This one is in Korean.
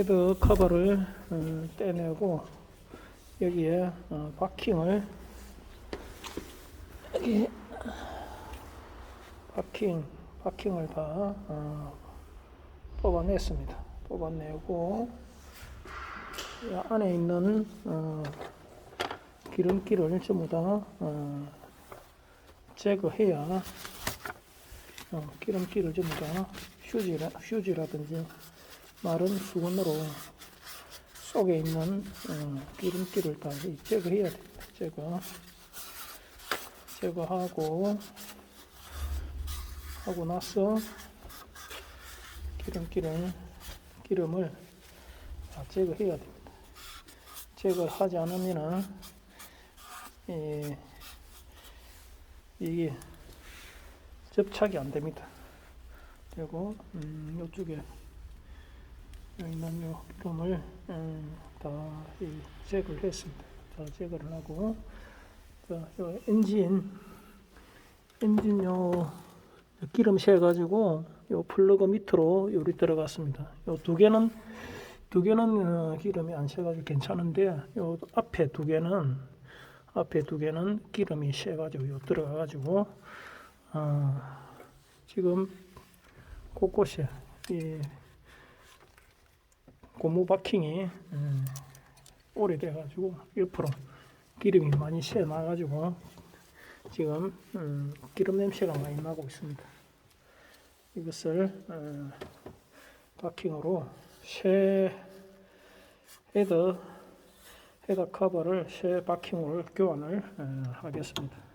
헤드 커버를 어, 떼내고 여기에 어, 바킹을 여기 바킹 바킹을 다 어, 뽑아냈습니다. 뽑아내고 이 안에 있는 어, 기름기를 전부 다 어, 제거해야 어, 기름기를 전부 다 휴지라, 휴지라든지 마른 수건으로 속에 있는 어, 기름기를 다 이- 제거해야 됩니다. 제거 제거하고 하고 나서 기름기를 기름을 다 제거해야 됩니다. 제거하지 않으면은 이, 이게 접착이 안 됩니다. 그리고 음, 이쪽에 기름을 음, 다 이, 제거를 했습니다. 다 제거를 하고 자, 요 엔진 엔진 요 기름 새 가지고 요 플러그 밑으로 요리 들어갔습니다. 요 두 개는 두 개는 어, 기름이 안 새가지고 괜찮은데 요 앞에 두 개는 앞에 두 개는 기름이 새가지고 요 들어가가지고 어, 지금 곳곳에 이 고무 바킹이 음, 오래돼가지고 옆으로 기름이 많이 새 나가지고 지금 음, 기름 냄새가 많이 나고 있습니다. 이것을 어, 바킹으로 새 헤더 헤더 커버를 새 바킹으로 교환을 어, 하겠습니다.